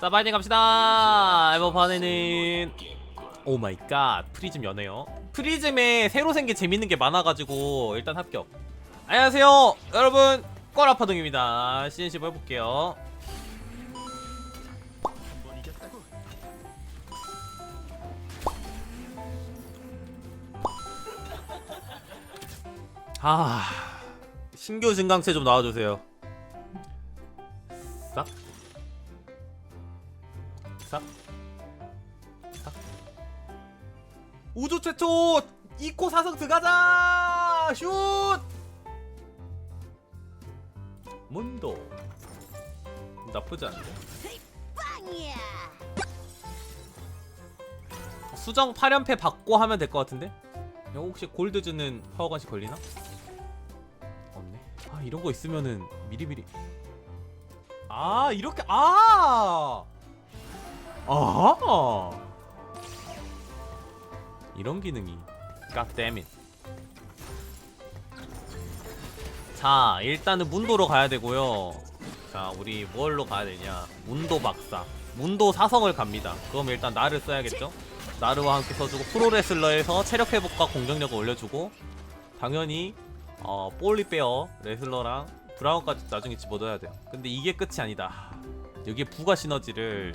자 파이팅 갑시다. 이번 판에는. 오 마이 갓 프리즘 연애요. 프리즘에 새로 생긴 재밌는 게 많아가지고 일단 합격. 안녕하세요 여러분. 꼬라파동입니다. CNC 해볼게요. 아 신규 증강체 좀 나와주세요 우주 최초 이코 사성 들어가자! 슛! 문도. 나쁘지 않은데. 수정 8연패 받고 하면 될 것 같은데? 이거 혹시 골드 주는 파워건시 걸리나? 없네. 아 이런 거 있으면은 미리미리. 아 이렇게 아! 아! 이런 기능이 it. 자, 일단은 문도로 가야 되고요. 자, 우리 뭘로 가야 되냐? 문도 박사. 문도 사성을 갑니다. 그럼 일단 나를 써야겠죠? 나르와 함께 써주고 프로레슬러에서 체력 회복과 공격력을 올려주고 당연히 어, 볼리베어 레슬러랑 브라운까지 나중에 집어넣어야 돼요. 근데 이게 끝이 아니다. 여기에 부가 시너지를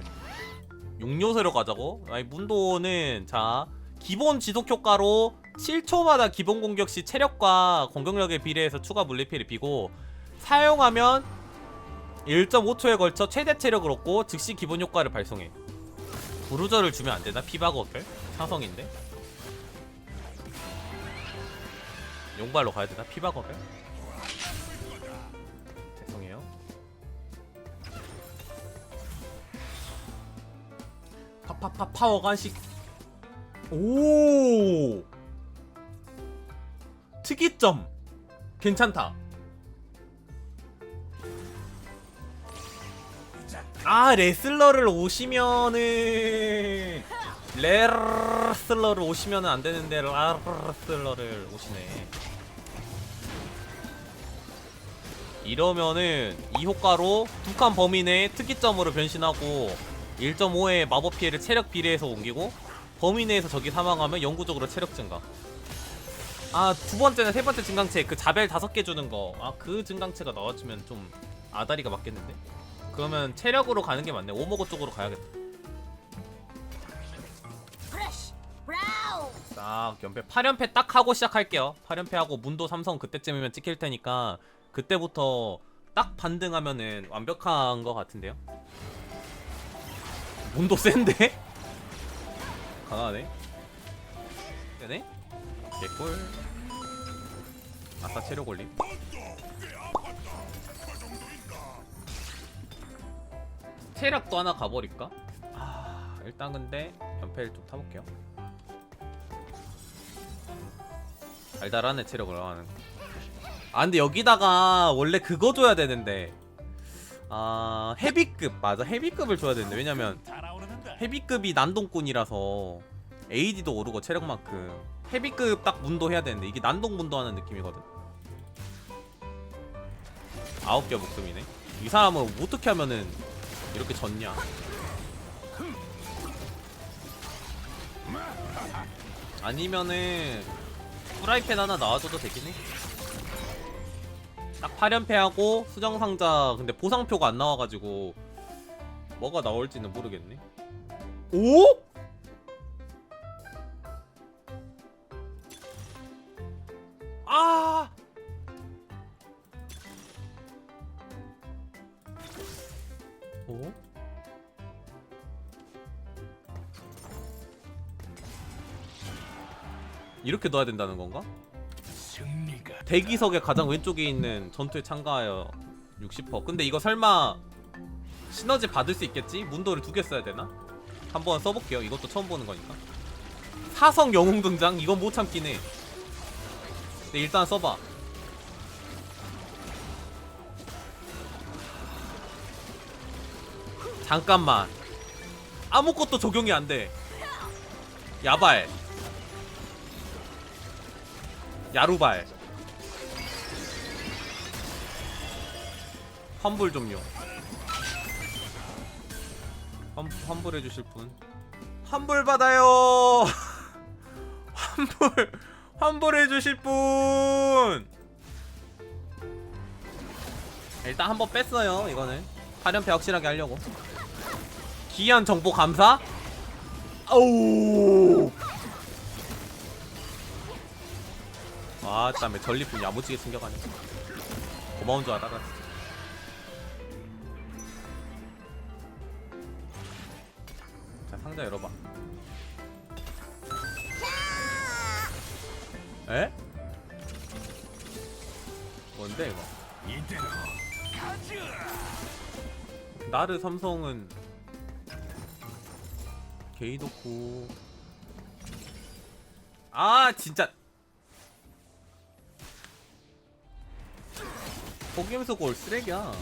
용요소로 가자고? 아니 문도는 자 기본 지속 효과로 7초마다 기본 공격 시 체력과 공격력에 비례해서 추가 물리 피해를 비고 사용하면 1.5초에 걸쳐 최대 체력을 얻고 즉시 기본 효과를 발송해 부르저를 주면 안 되나? 피바거별? 사성인데? 용발로 가야 되나? 피바거별? 죄송해요 파파파 파워 간식 오. 특이점. 괜찮다. 아 레슬러를 오시면은 레슬러를 오시면은 안 되는데 레슬러를 오시네. 이러면은 이 효과로 두칸내 특이점으로 변신하고 1.5의 마법 피해를 체력 비례해서 옮기고 범위 내에서 적이 사망하면 영구적으로 체력 증가. 아 두 번째는 세 번째 증강체 그 자벨 다섯 개 주는 거. 아 그 증강체가 나와주면 좀 아다리가 맞겠는데? 그러면 체력으로 가는 게 맞네. 오모고 쪽으로 가야겠다. 딱 연패 8연패 딱 하고 시작할게요. 8연패 하고 문도 삼성 그때쯤이면 찍힐 테니까 그때부터 딱 반등하면은 완벽한 것 같은데요. 문도 센데? 강하네. 되네? 개꿀. 아싸 체력 올림. 체력도 하나 가버릴까? 아 일단 근데 연패를 좀 타볼게요. 달달하네 체력을 하는. 아 근데 여기다가 원래 그거 줘야 되는데 아 헤비급 맞아 헤비급을 줘야 되는데 왜냐면 헤비급이 난동꾼이라서 AD도 오르고 체력만큼 헤비급 딱 문도 해야 되는데 이게 난동 문도 하는 느낌이거든. 아홉 개 목숨이네. 이 사람은 어떻게 하면은 이렇게 졌냐? 아니면은 프라이팬 하나 나와줘도 되긴 해. 딱 8연패하고 수정상자 근데 보상표가 안 나와가지고 뭐가 나올지는 모르겠네. 오? 아! 오? 이렇게 넣어야 된다는 건가? 대기석의 가장 왼쪽에 있는 전투에 참가하여 60% 근데 이거 설마 시너지 받을 수 있겠지? 문도를 두 개 써야 되나? 한번 써볼게요. 이것도 처음 보는 거니까. 사성 영웅 등장? 이건 못 참긴 해. 근데 일단 써봐. 잠깐만. 아무것도 적용이 안돼. 야발. 야루발. 환불 종료 환, 환불해 주실 분. 환불 받아요! 환불 환불해 주실 분! 일단 한 번 뺐어요 이거는. 8연패 확실하게 하려고. 귀한 정보 감사? 아우! 아 땀에 전리품 야무지게 챙겨가네. 고마운 줄 알아라 진 상자 열어봐. 에? 뭔데 이거? 나르 삼성은 게이도쿠 아 진짜! 포기면서 골 쓰레기야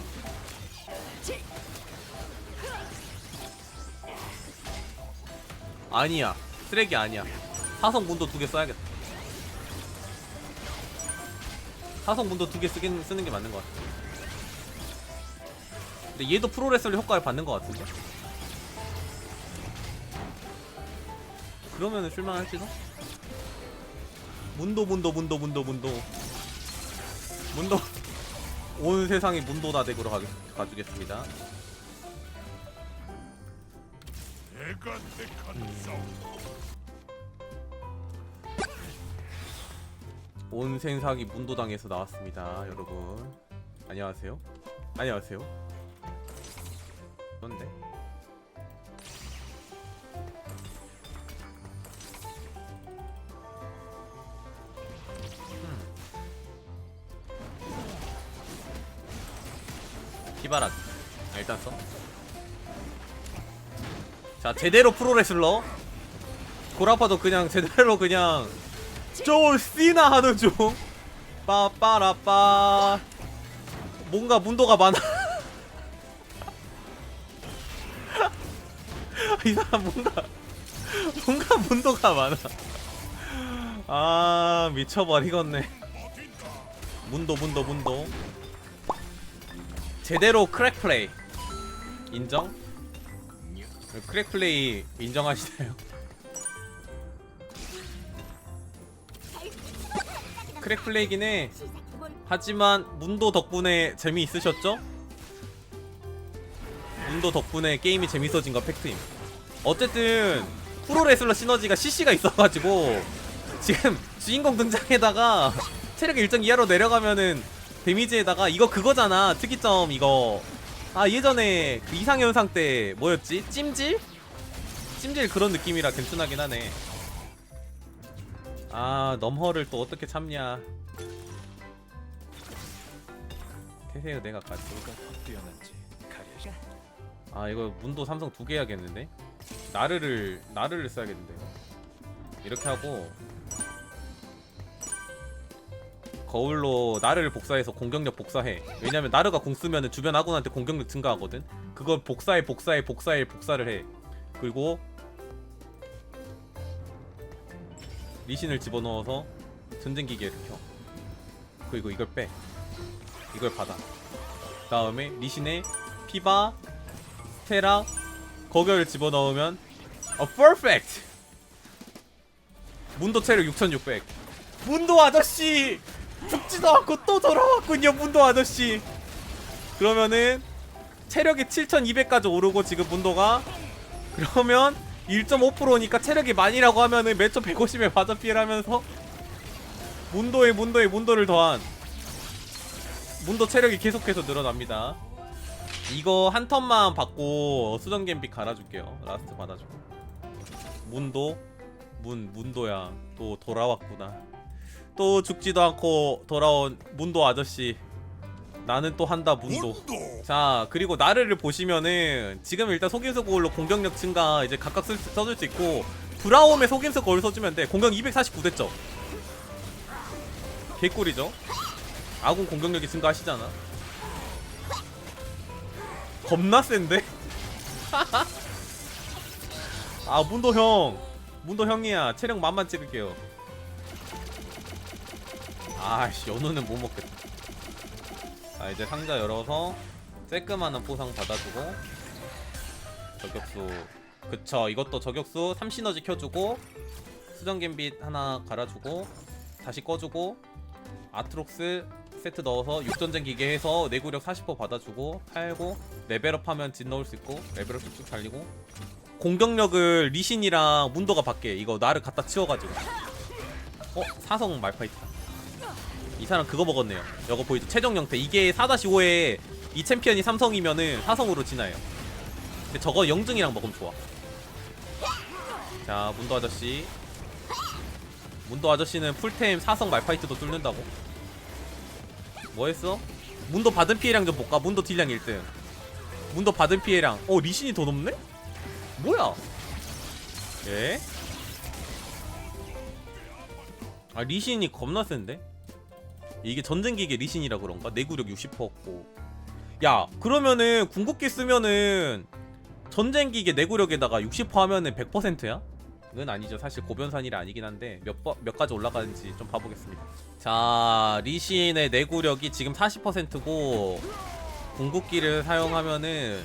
아니야. 쓰레기 아니야. 사성 문도 두 개 써야겠다. 사성 문도 두 개 쓰는 게 맞는 것 같아. 근데 얘도 프로레슬러 효과를 받는 것 같은데? 그러면은 쓸만할지도 문도 문도 문도 문도 문도. 문도. 온 세상이 문도다 덱으로 가, 가주겠습니다 싸움 온 세상이 문도당에서 나왔습니다 여러분. 안녕하세요. 안녕하세요. 그런데? 기바라 아, 일단 써. 자 제대로 프로레슬러. 고라파도 그냥 제대로 그냥 좀 씨나 하는 중. 빠빠라빠. 뭔가 문도가 많아. 이 사람 뭔가 뭔가 문도가 많아. 아 미쳐버리겠네. 문도 문도 문도. 제대로 크랙 플레이. 인정? 크랙 플레이 인정하시나요? 크랙 플레이긴 해 하지만 문도 덕분에 재미있으셨죠? 문도 덕분에 게임이 재밌어진 거 팩트임 어쨌든 프로레슬러 시너지가 CC가 있어가지고 지금 주인공 등장에다가 체력 일정 이하로 내려가면은 데미지에다가 이거 그거잖아 특이점 이거 아 예전에 그 이상현상 때 뭐였지? 찜질? 찜질 그런 느낌이라 괜찮하긴 하네. 아 넘허를 또 어떻게 참냐. 태세요 내가 가지 뛰어난지 가려자 아 이거 문도 삼성 두 개 해야겠는데? 나르를 나르를 써야겠는데. 이렇게 하고 거울로 나르를 복사해서 공격력 복사해. 왜냐면 나르가 공 쓰면은 주변 아군한테 공격력 증가하거든. 그걸 복사해 복사해 복사해 복사를 해. 그리고 리신을 집어넣어서 전쟁기계를 켜. 그리고 이걸 빼. 이걸 받아. 다음에 리신에 피바 스테라 거결을 집어넣으면 어 퍼펙트 문도 체력 6600 문도 아저씨 죽지도 않고 또 돌아왔군요 문도 아저씨 그러면은 체력이 7200까지 오르고 지금 문도가 그러면 1.5%니까 체력이 만이라고 하면은 매초 150에 맞아 피해하면서 문도에 문도에 문도를 더한 문도 체력이 계속해서 늘어납니다 이거 한 턴만 받고 수정 갬빗 갈아줄게요. 라스트 받아주고. 문도 문 문도야 또 돌아왔구나. 또 죽지도 않고 돌아온 문도 아저씨. 나는 또 한다 문도. 자 그리고 나르를 보시면은 지금 일단 속임수 거울로 공격력 증가 이제 각각 쓸, 수- 써줄 수 있고 브라움에 속임수 거울 써주면 돼. 공격 249대점. 개꿀이죠. 아군 공격력이 증가하시잖아. 겁나 센데? 아 문도 형 문도 형이야 체력 만만 찍을게요 아씨 연우는 못 먹겠다. 자 이제 상자 열어서 쬐끄만한 포상 받아주고 저격수. 그쵸 이것도 저격수 3시너지 켜주고 수정 갬빗 하나 갈아주고 다시 꺼주고 아트록스 세트 넣어서 육전쟁 기계 해서 내구력 40% 받아주고 팔고 레벨업하면 진 넣을 수 있고 레벨업 쭉쭉 달리고. 공격력을 리신이랑 문도가 받게 이거 나를 갖다 치워가지고. 어? 사성 말파이트다 이 사람 그거 먹었네요 이거 보이죠 최종 형태 이게 4-5에 이 챔피언이 삼성이면은 사성으로 진화해요 근데 저거 영증이랑 먹으면 좋아 자 문도 아저씨 문도 아저씨는 풀템 사성 말파이트도 뚫는다고 뭐 했어? 문도 받은 피해량 좀 볼까? 문도 딜량 1등 문도 받은 피해량 어 리신이 더 높네? 뭐야 예? 아 리신이 겁나 센데? 이게 전쟁기계 리신이라 그런가? 내구력 60%였고 야 그러면은 궁극기 쓰면은 전쟁기계 내구력에다가 60% 하면은 100%야? 그건 아니죠 사실 고변산일이 아니긴 한데 몇, 번- 몇 가지 올라가는지 좀 봐보겠습니다 자 리신의 내구력이 지금 40%고 궁극기를 사용하면은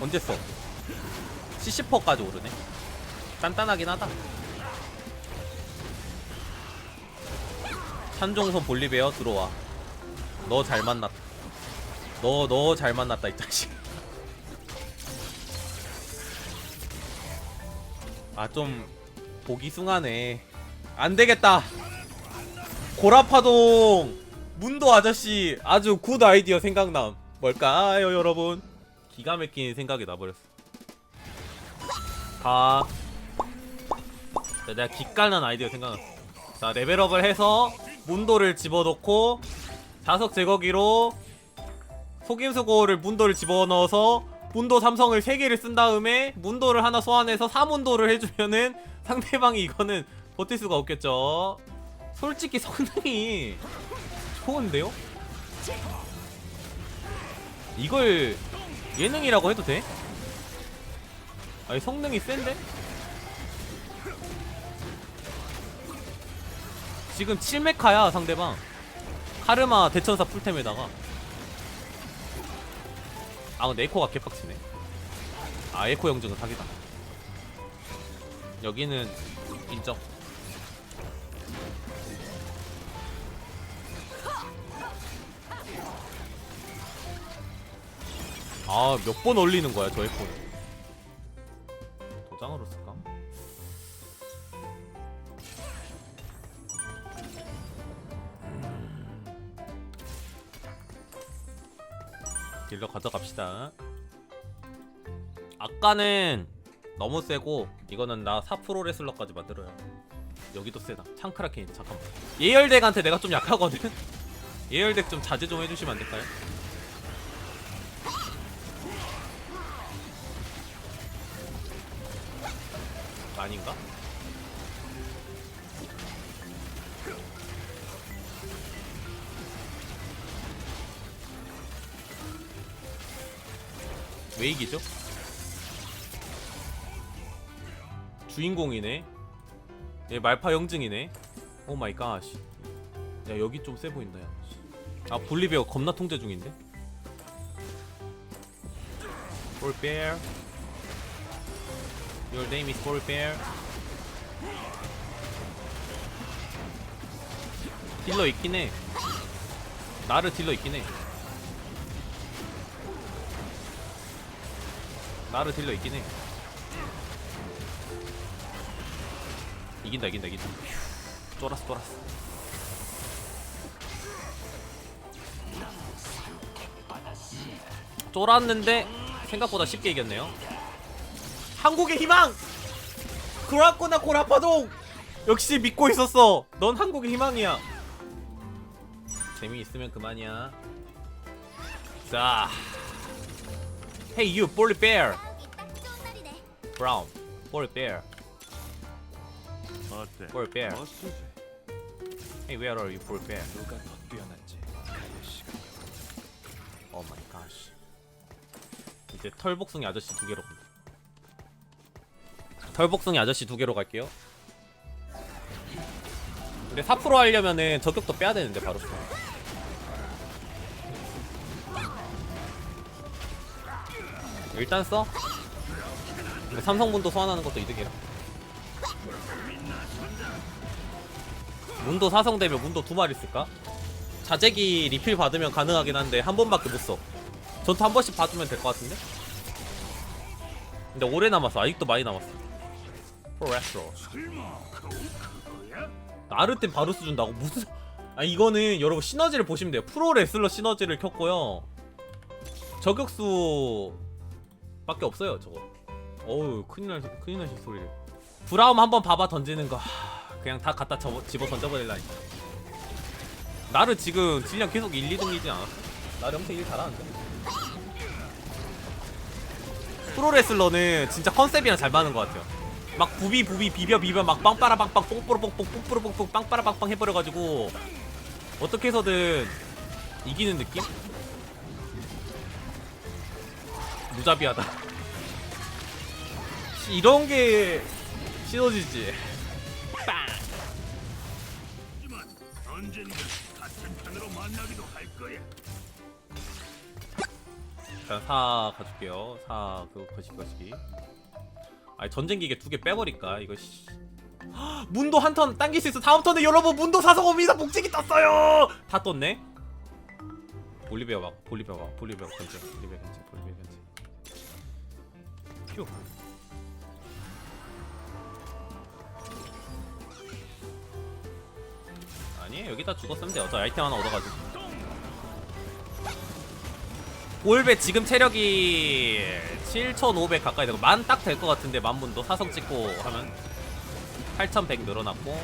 언제 써? 70%까지 오르네 단단하긴 하다 산종선 볼리베어 들어와. 너 잘 만났다 너 너 잘 만났다 이 자식. 아 좀 보기 숭하네. 안 되겠다. 고라파동. 문도 아저씨 아주 굿 아이디어 생각남. 뭘까요 여러분? 기가 막힌 생각이 나버렸어. 가 자, 내가 기깔난 아이디어 생각났어. 자 레벨업을 해서 문도를 집어넣고 자석 제거기로 속임수고를 문도를 집어넣어서 문도 삼성을 3개를 쓴 다음에 문도를 하나 소환해서 4문도를 해주면은 상대방이 이거는 버틸 수가 없겠죠 솔직히 성능이 좋은데요? 이걸 예능이라고 해도 돼? 아니 성능이 센데? 지금 7메카야 상대방. 카르마 대천사 풀템에다가. 아 근데 에코가 개빡치네. 아 에코 영증은 사기다. 여기는 인정. 아 몇 번 올리는 거야 저 에코는 딜러 가져갑시다. 아까는 너무 세고 이거는 나4% 레슬러까지 만들어요. 여기도 세다. 창크라케인 잠깐만. 예열덱한테 내가 좀 약하거든. 예열덱 좀 자제 좀 해주시면 안 될까요? 아닌가? 왜 이기죠? 주인공이네. 얘 말파 영증이네. 오 마이 갓. 야 여기 좀 세 보인다 야. 아 볼리베어 겁나 통제 중인데. 볼 bear. Your name is 볼 bear. 딜러 있긴 해. 나를 딜러 있긴 해. 나를 딜러 있긴 해. 이긴다 이긴다 이긴다. 휴, 쫄았어 쫄았어. 쫄았는데 생각보다 쉽게 이겼네요. 한국의 희망! 그라코나 고라파동! 역시 믿고 있었어. 넌 한국의 희망이야. 재미있으면 그만이야. 자, Hey you, Bully Bear. Brown, Bully Bear, 어때? Bully Bear. 멋지지? Hey, where are you, Bully Bear? 누가 더 뛰어난지 가릴 시간. Oh my gosh. 이제 털복숭이 아저씨 두 개로. 털복숭이 아저씨 두 개로 갈게요. 근데 4% 하려면은 저격도 빼야 되는데 바로. 일단 써. 이거 삼성문도 소환하는 것도 이득이라. 문도 사성되면 문도 두 마리 쓸까? 자재기 리필 받으면 가능하긴 한데 한 번밖에 못 써. 전투 한 번씩 봐주면 될 것 같은데? 근데 오래 남았어. 아직도 많이 남았어. 프로레스로. 나르템 바루스 준다고 무슨? 아 이거는 여러분 시너지를 보시면 돼요. 프로 레슬러 시너지를 켰고요. 저격수 밖에 없어요 저거. 어우 큰일 날 큰일 나실 소리를. 브라움 한번 봐봐 던지는 거. 하, 그냥 다 갖다 접어, 집어 던져버릴라니까. 나를 지금 질량 계속 1, 2등이지 않았어? 나를 엄청 일 잘하는데. 프로레슬러는 진짜 컨셉이랑 잘 맞는 것 같아요. 막 부비 부비 비벼 비벼 막 빵빠라 빵빵 뽕뽀로 뽕뽕 뽕뽀로 뽕뽕 빵빠라 빵빵 해버려가지고 어떻게 해서든 이기는 느낌? 무자비하다. 씨, 이런 게 시너지지. 자, 사 가줄게요. 사 그거 거시기 거시기. 아니 전쟁기계 두 개 빼버릴까 이거 씨. 헉, 문도 한 턴 당길 수 있어. 다음 턴에 여러분 문도 사성 옵니다. 복직이 떴어요. 다 떴네. 볼리베어 막 볼리베어 막 볼리베어 견제 볼리베어 견제 볼리베어 견제. 휴. 아니 여기다 죽었으면 돼요. 저 아이템 하나 얻어가지고. 올베 지금 체력이 7,500 가까이 되고 만 딱 될 것 같은데 만 분도 사성 찍고 하면 8,100 늘어났고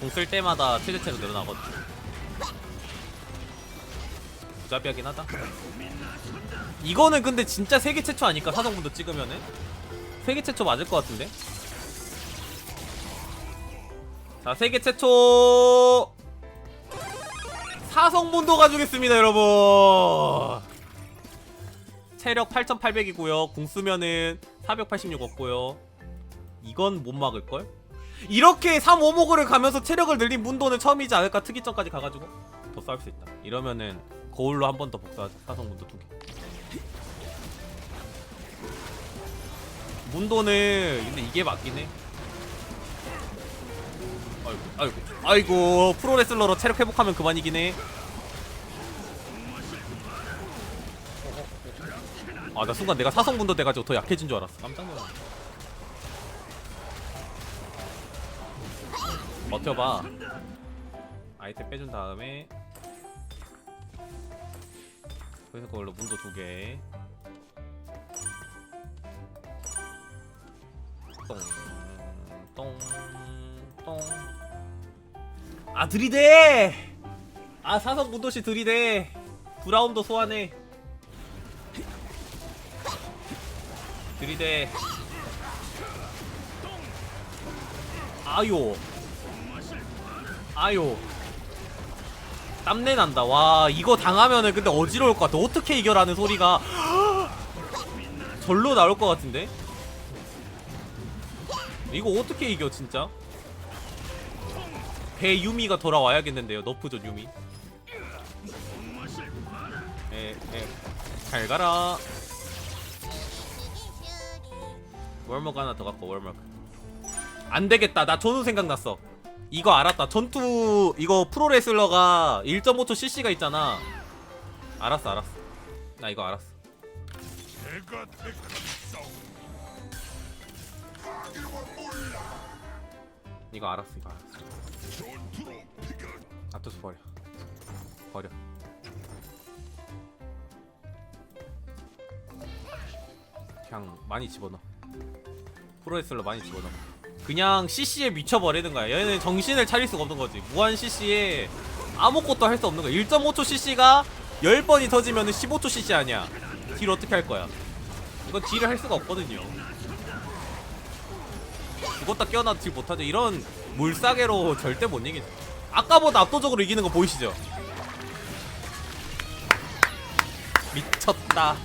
공 쓸 때마다 체제체로 늘어나거든. 부자비하긴 하다. 이거는 근데 진짜 세계 최초 아닐까 사성분도 찍으면은 세계 최초 맞을 것 같은데. 자 세계 최초 사성분도 가져오겠습니다 여러분. 체력 8800이고요. 궁 쓰면은 486 얻고요. 이건 못 막을걸? 이렇게 3, 5모그를 가면서 체력을 늘린 문도는 처음이지 않을까? 특이점까지 가가지고 더 싸울 수 있다. 이러면은 거울로 한 번 더 복사하자. 사성문도 두 개. 문도는 근데 이게 맞긴 해. 아이고, 아이고, 아이고, 프로레슬러로 체력 회복하면 그만이긴 해. 아 나 순간 내가 사성분도 돼가지고 더 약해진 줄 알았어. 깜짝 놀랐네. 버텨봐. 아이템 빼준 다음에 그래서 그걸로 문도 두 개. 똥 똥 똥 아 들이대. 아 사성 문도씨 들이대. 브라운도 소환해. 들이대. 아요. 아요. 땀내 난다. 와 이거 당하면은 근데 어지러울 것 같아. 어떻게 이겨라는 소리가. 절로 나올 것 같은데? 이거 어떻게 이겨 진짜 배 유미가 돌아와야겠는데요 너프존 유미. 에에 잘 가라. 월먹 하나 더 갖고 월먹. 안 되겠다. 나 전후 생각났어. 이거 알았다. 전투 이거 프로레슬러가 1.5초 CC가 있잖아. 알았어 알았어. 나 이거 알았어. 이거 알았어 이거 알았어 앞서서 버려. 버려. 그냥 많이 집어넣어. 프로레슬러 많이 집어넣어. 그냥 CC에 미쳐버리는 거야. 얘는 정신을 차릴 수가 없는 거지. 무한 CC에 아무것도 할 수 없는 거야. 1.5초 CC가 10번이 터지면 15초 CC 아니야. 딜 어떻게 할 거야? 이건 딜을 할 수가 없거든요. 죽었다 깨어나도 딜 못하죠. 이런 물싸개로 절대 못 이기죠 아까보다 압도적으로 이기는 거 보이시죠? 미쳤다.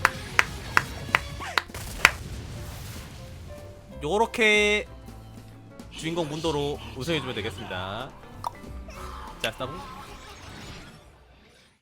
요렇게 주인공 문도로 우승해주면 되겠습니다. 자, 스타분